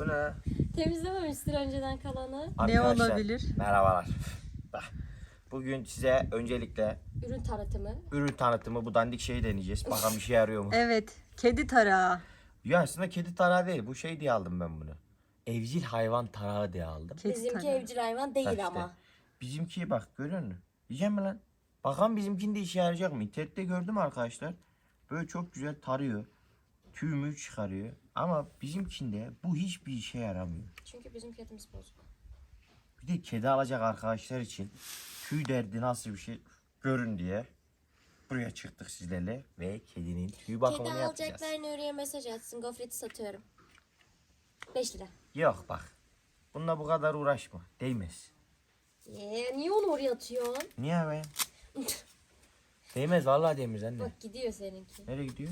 Bu ne? Temizlememiştir önceden kalanı. Ne Arkadaşlar, olabilir? Merhabalar. Bak, Bugün size öncelikle Ürün tanıtımı. ürün tanıtımı bu dandik şeyi deneyeceğiz. Bakalım işe yarıyor mu? Evet. Kedi tarağı. Ya aslında kedi tarağı değil. Bu şey diye aldım ben bunu. Evcil hayvan tarağı diye aldım. Kedi Bizimki tarağı. evcil hayvan değil işte. ama. Bizimki bak görüyor musun? Yiyeceğim mi lan? Bakalım bizimkinde işe yarayacak mı? İnternette gördüm arkadaşlar. Böyle çok güzel tarıyor. Tüy mü çıkarıyor. Ama bizimkinde bu hiçbir işe yaramıyor. Çünkü bizim kedimiz bozuk. Bir de kedi alacak arkadaşlar için tüy derdi nasıl bir şey görün diye buraya çıktık sizlerle ve kedinin tüy bakımını Kedi yapacağız. alacaklar Nuriye mesaj atsın. Gofreti satıyorum. 5 lira. Yok bak. Bununla bu kadar uğraşma. Değmez. Ee, niye onu oraya atıyorsun? Niye be? değmez vallahi değmez anne. Bak gidiyor seninki. Nereye gidiyor?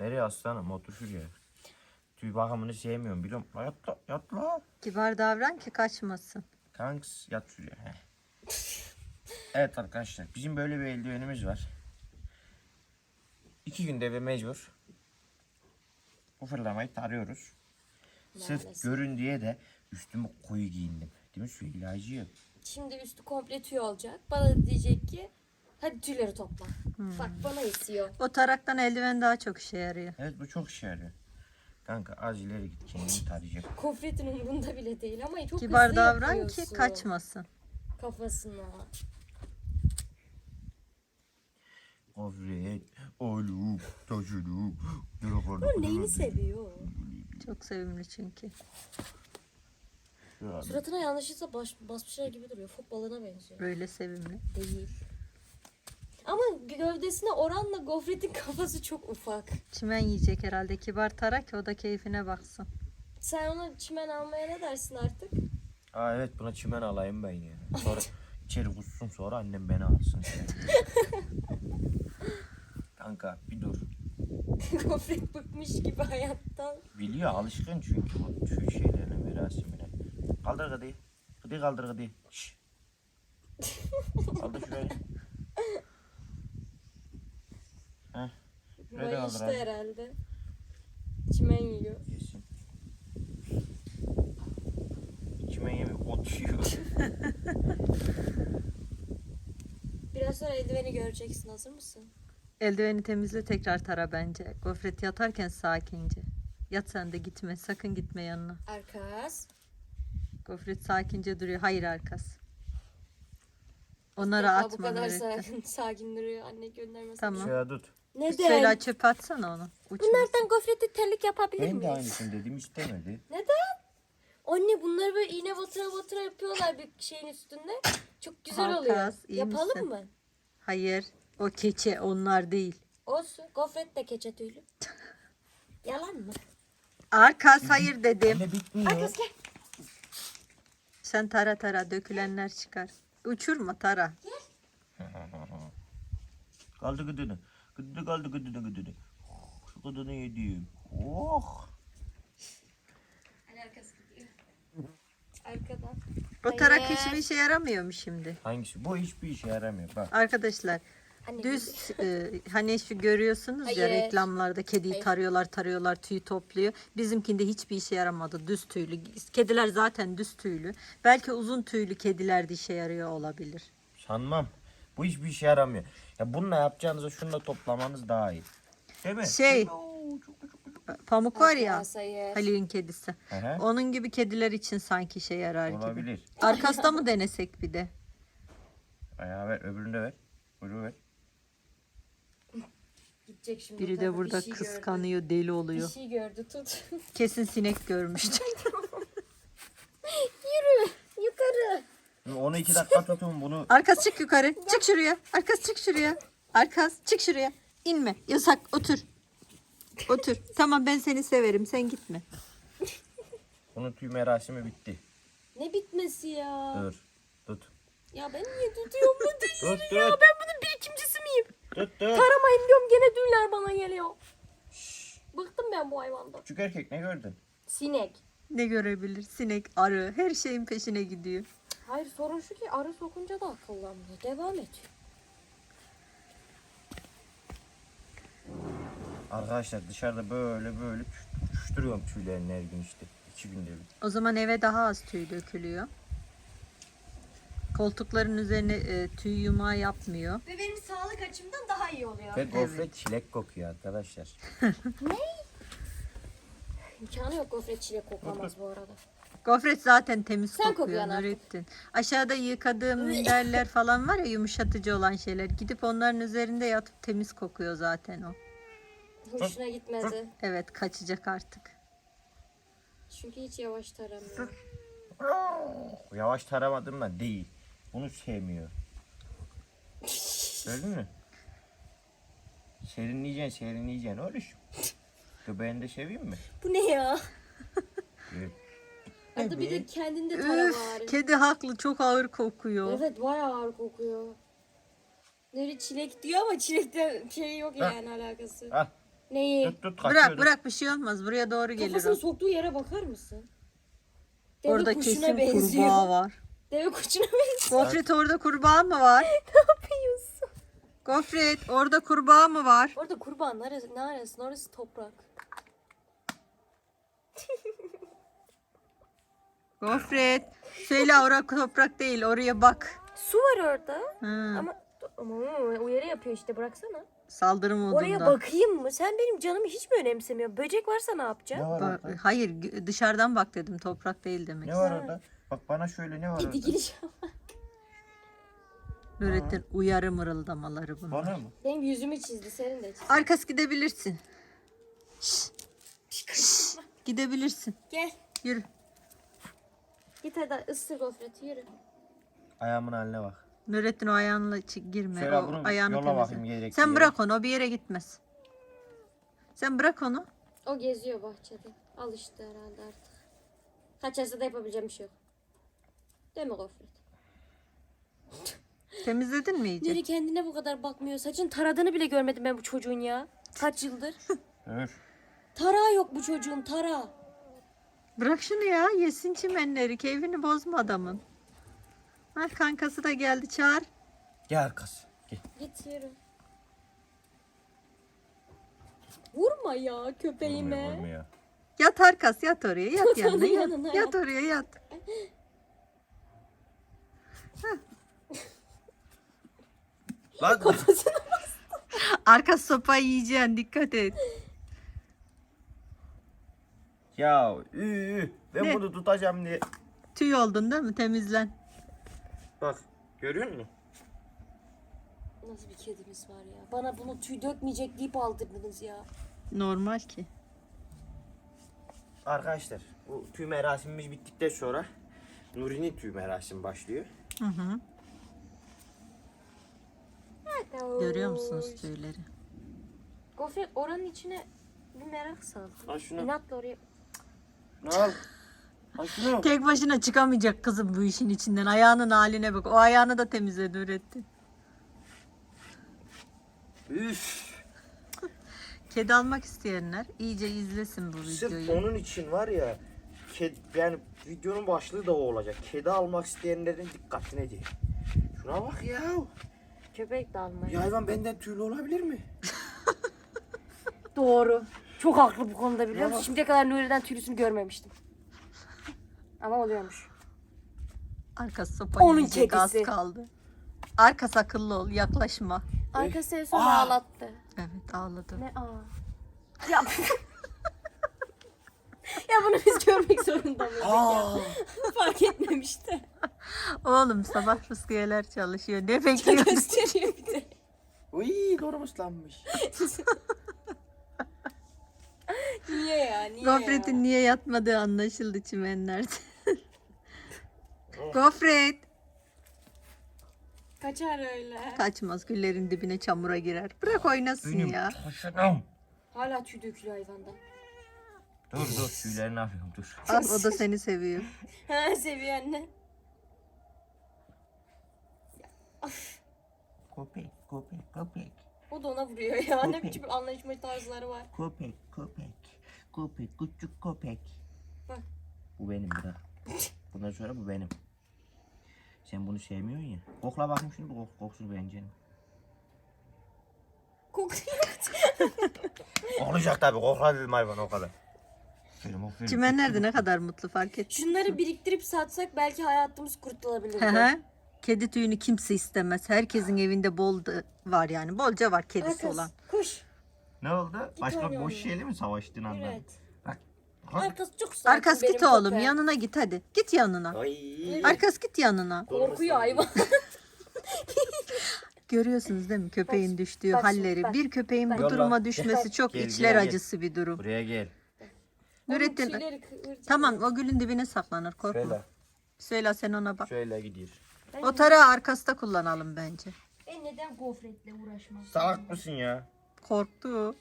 Nereye aslanım? Otur şuraya. Tüy bakımını sevmiyorum biliyorum. La Yat la, yat la. Kibar davran ki kaçmasın. Kanks yat şuraya. Heh. evet arkadaşlar bizim böyle bir eldivenimiz var. İki günde ve mecbur. Bu fırlamayı tarıyoruz. Sırf Maalesef. görün diye de üstümü koyu giyindim. Değil mi Süheyla'cığım? Şimdi üstü komple tüy olacak. Bana da diyecek ki hadi tüyleri topla. Bak bana esiyor. O taraktan eldiven daha çok işe yarıyor. Evet bu çok işe yarıyor. Kanka az ileri git kendini tarayacak. Gofretin umurunda bile değil ama çok Kibar hızlı davran ki yapıyorsun kaçmasın. Kafasına. Gofret, oğlum, taşıdım. O neyini seviyor? Çok sevimli çünkü. Suratına yanlışlıkla baş, basmışlar gibi duruyor. Fok balığına benziyor. Böyle sevimli. Değil. Ama gövdesine oranla gofretin kafası çok ufak. Çimen yiyecek herhalde. Kibar tarak ki o da keyfine baksın. Sen ona çimen almaya ne dersin artık? Aa evet buna çimen alayım ben ya. Sonra içeri kussun sonra annem beni alsın. Kanka bir dur. Gofret bıkmış gibi hayattan. Biliyor alışkın çünkü bu tüy şeylerine merasimine. Kaldır gıdıyı. Gıdıyı kaldır gıdıyı. Şşş. Kaldır şurayı. Mayıştı abi. herhalde. Çimen yiyor. Yesin. Çimen yemiyor. Ot yiyor. Biraz sonra eldiveni göreceksin. Hazır mısın? Eldiveni temizle tekrar tara bence. Gofret yatarken sakince. Yat sen de gitme. Sakın gitme yanına. Arkas. Gofret sakince duruyor. Hayır arkas. Onları Defa Bu atma kadar Nurettin. sakin, sakin duruyor. Anne göndermesin. Tamam. Şöyle tut. Neden? Şöyle çöpe atsana onu. Uçmasın. Bunlardan gofreti terlik yapabilir Ben de miyiz? aynısını dedim istemedi. Neden? Anne bunları böyle iğne batıra batıra yapıyorlar bir şeyin üstünde. Çok güzel Hakas, oluyor. iyi Yapalım misin? mı? Hayır. O keçe onlar değil. Olsun. Gofret de keçe tüylü. Yalan mı? Arkas hayır dedim. Anne bitmiyor. Arkas gel. Sen tara tara dökülenler çıkar. Uçurma tara. Kaldı gıdını. Gıdı kaldı gıdını gıdını. Şu gıdını yedim. Oh. Hani arkas gidiyor. Arkadan. O tarak Hayır. hiçbir işe yaramıyor mu şimdi? Hangisi? Bu hiçbir işe yaramıyor. Bak. Arkadaşlar Anne düz e, hani şu görüyorsunuz ya Hayır. reklamlarda kediyi Hayır. tarıyorlar tarıyorlar tüy topluyor. Bizimkinde hiçbir işe yaramadı düz tüylü. Kediler zaten düz tüylü. Belki uzun tüylü kediler de işe yarıyor olabilir. Sanmam. Bu hiçbir işe yaramıyor. Ya bununla yapacağınıza şununla toplamanız daha iyi. Değil mi? Şey pamuk var ya. Halil'in kedisi. Hı. Onun gibi kediler için sanki işe yarar gibi. Olabilir. Arkasında mı denesek bir de? Ayağı ver. Öbürünü de ver. Öbürünü ver. Gidecek şimdi. Biri de bir burada şey gördü. kıskanıyor deli Bir oluyor. şey gördü tut. Kesin sinek görmüştür. Yürü yukarı. Onu iki dakika tutun bunu. Arkas çık yukarı. Çık şuraya. Arkas çık şuraya. Arkas çık şuraya. İnme. Yasak. Otur. Otur. Tamam ben seni severim. Sen gitme. Bunun tüy merasimi bitti. Ne bitmesi ya? Dur. Tut. Ya ben niye tutuyorum bu Tut tut. ya? Ben bunun birikimcisi miyim? Tut tut. Taramayın diyorum gene düğünler bana geliyor. Bıktım ben bu hayvandan. Küçük erkek ne gördün? Sinek. Ne görebilir? Sinek, arı. Her şeyin peşine gidiyor. Hayır sorun şu ki arı sokunca da akıllanmıyor. Devam et. Arkadaşlar dışarıda böyle böyle uçuştu Yaptırıyorum tüylerini her gün işte. İki günde bir. O zaman eve daha az tüy dökülüyor. Koltukların üzerine e, tüy yumağı yapmıyor. Ve benim sağlık açımdan daha iyi oluyor. Ve gofret çilek kokuyor arkadaşlar. İmkanı yok gofret çilek koklamaz bu arada. Gofret zaten temiz Sen kokuyor kokuyorsun artık. Nurettin. Aşağıda yıkadığım minderler falan var ya yumuşatıcı olan şeyler. Gidip onların üzerinde yatıp temiz kokuyor zaten o. Hoşuna gitmedi. Evet kaçacak artık. Çünkü hiç yavaş taramıyor. Yavaş taramadığımdan değil. Bunu sevmiyor. Gördün mü? Serinleyeceksin, serinleyeceksin. Oğlum. Göbeğini de seveyim mi? Bu ne ya? Adı bir de kendinde tara Üf, bari. kedi haklı çok ağır kokuyor. Evet bayağı ağır kokuyor. Neri çilek diyor ama çilekte şey yok yani alakası. Al. Neyi? Tut tut Bırak bırak bir şey olmaz. Buraya doğru gelir Kafasını o. soktuğu yere bakar mısın? Deve Orada kuşuna kesin benziyor. kurbağa var. Deve kuşuna benziyor. Gofret orada kurbağa mı var? ne yapıyorsun? Gofret orada kurbağa mı var? Orada kurban neresi? Neresi? Orası toprak. Gofret. Söyle orada toprak değil oraya bak. Su var orada. Hı, Ama ama uyarı yapıyor işte bıraksana. saldırı Oraya modunda. bakayım mı? Sen benim canımı hiç mi önemsemiyorsun? Böcek varsa ne Ne yapacaksın? var Ba- orada? Hayır dışarıdan bak dedim toprak değil demek. Ne var orada? Bak bana şöyle ne var orada? Dikiliş. Nurettin uyarı mırıldamaları bunlar. Bana mı? Benim yüzümü çizdi. Senin de çizdi. Arkas gidebilirsin. Şşt. Şşt. Gidebilirsin. Gel. Yürü. Git hadi ısır gofreti yürü. Ayağımın haline bak. Nurettin o ayağınla çı- girme. Şöyle o bunu ayağını yola temizle. bakayım gerekli Sen yere. bırak onu o bir yere gitmez. Sen bırak onu. O geziyor bahçede. Alıştı herhalde artık. Kaçarsa da yapabileceğim bir şey yok. Değil mi gofret? Temizledin mi iyice? Neri kendine bu kadar bakmıyor. Saçın taradığını bile görmedim ben bu çocuğun ya. Kaç yıldır. Dur. Tara yok bu çocuğun tara. Bırak şunu ya yesin çimenleri. Keyfini bozma adamın. Ha, kankası da geldi çağır. Gel kız. Gel. Git yürü. Vurma ya köpeğime. Vurmuyor, vurmuyor. Yat Arkas yat oraya yat yanına yat. yanına, Yat yat. oraya yat. Lan Arkas sopayı yiyeceksin dikkat et. Ya ü, ü, ben Ne? bunu tutacağım diye. Tüy oldun değil mi? Temizlen. Bak görüyor musun? Nasıl bir kedimiz var ya. Bana bunu tüy dökmeyecek deyip aldırdınız ya. Normal ki. Arkadaşlar bu tüy merasimimiz bittikten sonra Nuri'nin tüy merasimi başlıyor. Hı hı. Görüyor musunuz tüyleri? Gofret oranın içine bir merak saldı. Al şunu. İnatla oraya. Al şunu. Tek başına çıkamayacak kızım bu işin içinden. Ayağının haline bak. O ayağını da temizledi üretti. Üf. Kedi almak isteyenler iyice izlesin bu Sırf videoyu. onun için var ya ked, yani videonun başlığı da o olacak. Kedi almak isteyenlerin dikkatine değil. Şuna bak ya. Köpek de Bir almayı. hayvan benden tüylü olabilir mi? Doğru. Çok haklı bu konuda biliyor musun? Şimdiye kadar Nuri'den tüylüsünü görmemiştim. Ama oluyormuş. Arkas sopayı Onun yiyecek az kedisi. kaldı. Arkas akıllı ol yaklaşma. Arkası en son Aa. ağlattı. Evet ağladı. Ne aa. Ya. ya bunu biz görmek zorunda mıydık ya? Aa. Fark etmemişti. Oğlum sabah rızkiyeler çalışıyor. Ne bekliyorsun? Gösteriyor bir de. Uy doğru ıslanmış. Niye ya? Niye Gofret'in ya? niye yatmadığı anlaşıldı çimenlerde. Gofret. Kaçar öyle. Kaçmaz güllerin dibine çamura girer. Bırak oynasın Benim ya. taşınım. Hala tüy dökülüyor hayvandan. Dur dur tüylerini alıyorum dur. Al o da seni seviyor. Ha seviyor anne. Köpek köpek köpek. O da ona vuruyor ya. Ne Köpek. biçim anlaşma tarzları var. Köpek köpek. Köpek küçük köpek. Bak. Bu benim bırak. Bundan sonra bu benim. Sen bunu sevmiyorsun ya. Kokla bakayım şunu kok, kokusunu beğeneceksin. Kokuyor. Koklayacak tabii kokla dedim hayvan o kadar. Aferin aferin. Çimenler de ne kadar mutlu fark et. Şunları biriktirip satsak belki hayatımız kurtulabilir. Hı hı. Kedi tüyünü kimse istemez. Herkesin evinde bol da var yani. Bolca var kedisi olan. Koş. Ne oldu? Başka boş şeyle mi savaştın anladın? Evet. Bak. Bak. Arkası çok sakin Arkas benim git oğlum köpeğim. yanına git hadi. Git yanına. Ay. Arkas git yanına. Korkuyor hayvan. Görüyorsunuz değil mi köpeğin düştüğü bak şimdi, halleri. bak. Bir köpeğin bu Yolla. duruma düşmesi çok Gel, içler gel, gel. acısı bir durum. Buraya gel. Nurettin Tüyleri kıvırcık. tamam o gülün dibine saklanır korkma. Şöyle. Söyle sen ona bak. Şöyle gidiyor. O tarağı arkasında kullanalım bence. Ben neden gofretle uğraşmam? Salak mısın ya? Korktu.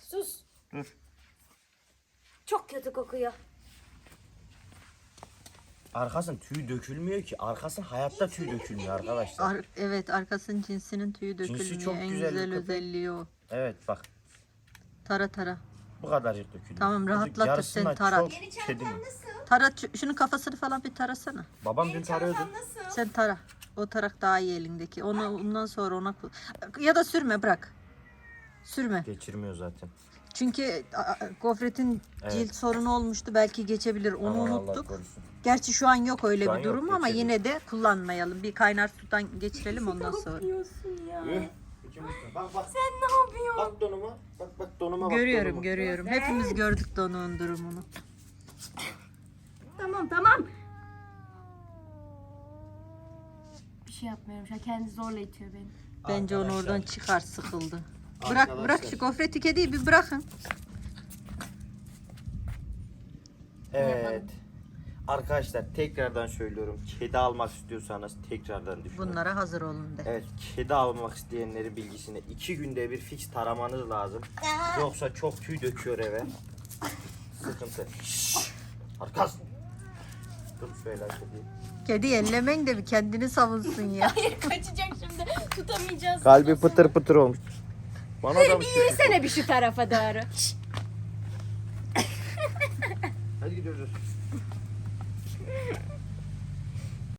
Sus. Dur. Çok kötü kokuyor. Arkasın tüy dökülmüyor ki. Arkasın hayatta tüy dökülmüyor arkadaşlar. Ar- evet arkasının cinsinin tüyü Cinsi dökülmüyor. çok en güzel bir güzel özelliği o. Evet bak. Tara tara. Bu kadarcık dökülüyor. Tamam, yarısından seni, tarat. çok Kedi mi? Tara şunun kafasını falan bir tarasana. Babam dün tarıyordu. Sen tara. O tarak daha iyi elindeki. Onu ondan sonra ona ya da sürme bırak. Sürme. Geçirmiyor zaten. Çünkü a- a- gofretin Evet. cilt sorunu olmuştu. Belki geçebilir. Onu Aman unuttuk. Gerçi şu an yok öyle Şu bir yok, durum ama geçebilir. yine de kullanmayalım. Bir kaynar sudan geçirelim ondan sonra. Yapıyorsun ya. Üh, Bak bak. Sen ne yapıyorsun? Bak donuma. Bak bak donuma bak. Görüyorum, donuma. görüyorum. Hepimiz gördük Donu'nun durumunu. Tamam tamam. Bir şey yapmıyorum. Şu an kendi zorla itiyor beni. Bence onu Arkadaşlar. oradan çıkar sıkıldı. Bırak bırak Arkadaşlar. şu gofreti kediyi bir bırakın. Evet. Arkadaşlar tekrardan söylüyorum. Kedi almak istiyorsanız tekrardan düşünün. Bunlara hazır olun de. Evet kedi almak isteyenlerin bilgisine iki günde bir fix taramanız lazım. Yoksa çok tüy döküyor eve. Sıkıntı. Şşş! Arkas. Dur şöyle kedi. Kedi ellemeyin de bir kendini savunsun ya. Kaçacak şimdi. Tutamayacağız. Kalbi pıtır pıtır olmuş. Bana da mı şey- Yürüsene bir şu tarafa doğru. Hadi gidiyoruz.